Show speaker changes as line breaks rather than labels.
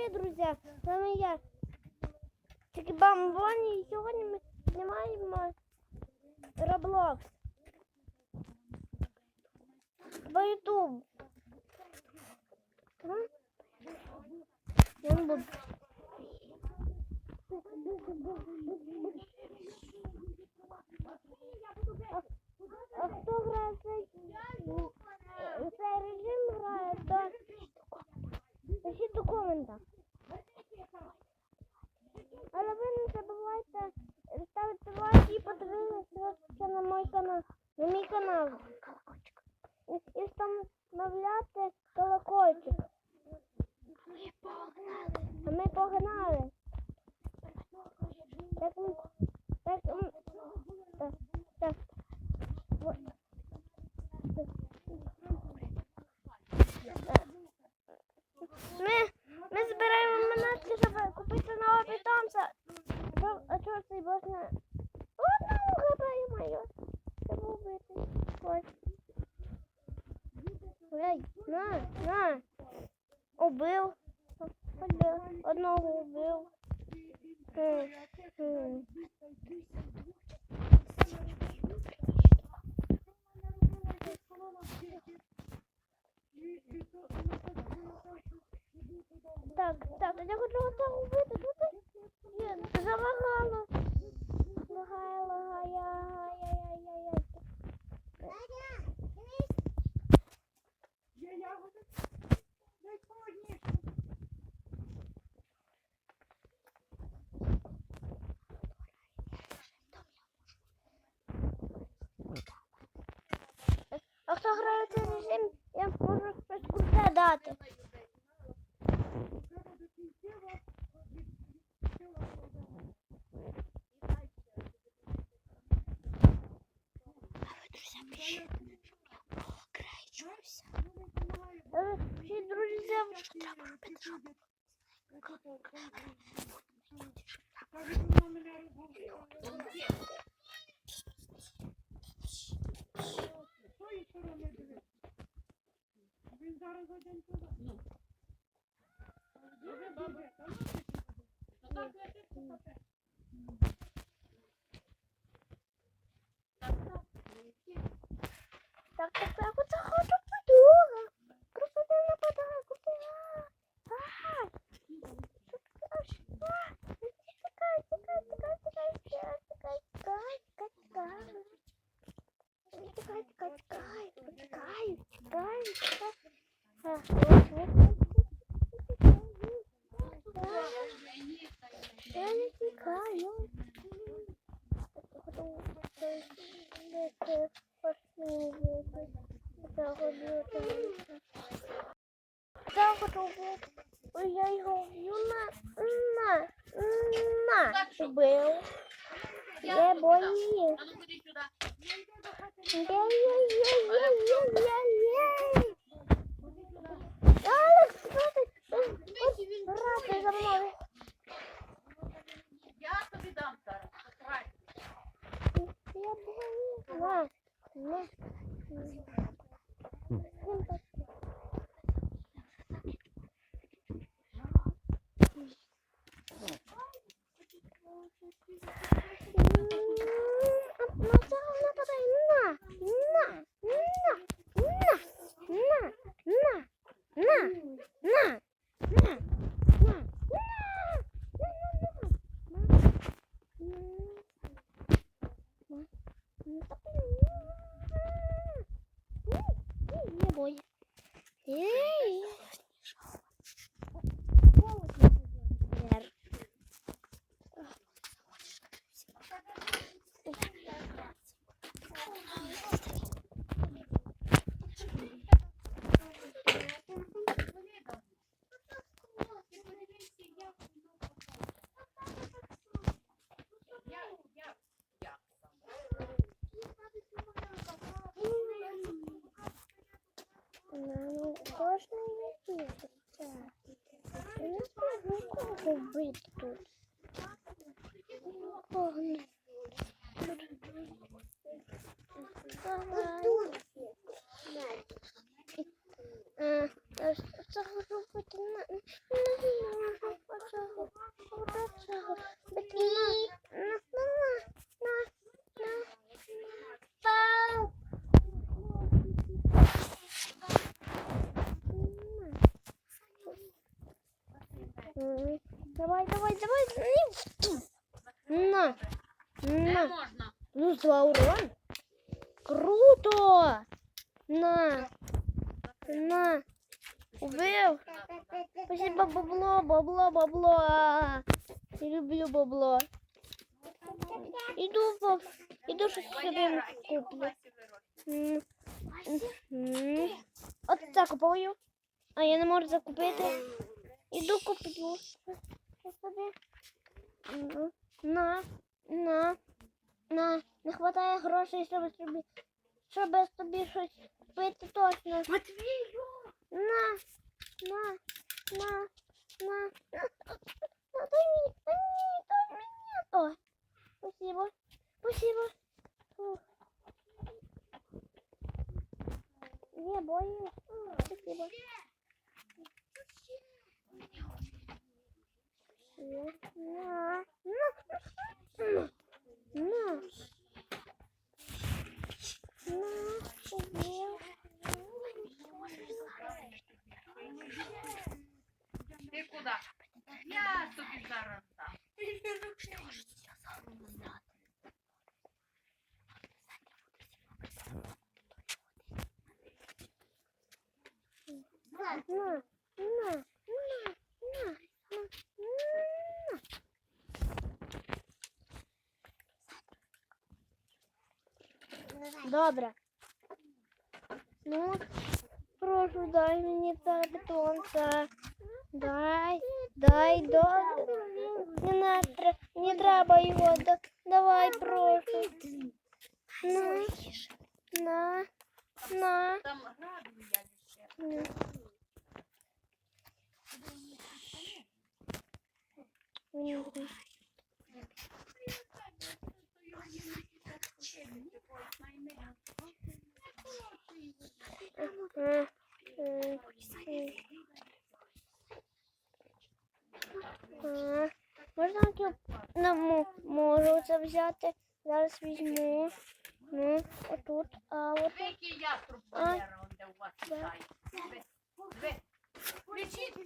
привіт, друзі! З вами я. Тільки бамбоні, і сьогодні ми знімаємо Roblox. По YouTube. Ага. Я не буду. А, а хто грає Коментах. Але ви не забувайте ставити лайк і подивитися на мій канал. На мій канал. І, і встановляти колокольчик. А ми погнали. одного вбив. Е, е. Так, так, я хочу одного вбити. Замагала. Лагає, лагає. граю цей режим, я можу щось круте дати. Що треба робити, щоб Thank you.
Він зараз один туди.
Так, так, так, оце хочу подуга. uma, uma, uma. O meu é boinha. Ei, ei, ei, ei, ei, ei, ei. Olha, que кубик тут. Погнали. Mm-hmm. Давай. А, а що це робити? Не, не знаю. М, Давай, давай, давай. На.
Не
На.
можна.
Ну, два урон. Круто. На. На. Убив. Спасибо, бабло, бабло, бабло. А, Я люблю бабло. Іду, в- іду щось собі
Валера,
куплю.
Вася вирощує.
М, м. От це купую. А я не можу закупити. Іду куплю. Щось собі. На, на, на. Не вистачає грошей, щоб собі, щоб собі щось купити точно.
Матвію!
На, на, на. На,
Ти куди? Я тобі зараз дам.
На, на, на, на. Добре. Ну, прошу, дай мені це бетонце. Дай, дай, дай. Не, на, не треба його. Да, давай, прошу. На, на, на. На. Ні. Е, А, Можна я не мо- можу це взяти? Зараз візьму. Ну, отут, а от
Який яструб
А.
Валера, он де у вас літає? Диви, диви. Лічіть.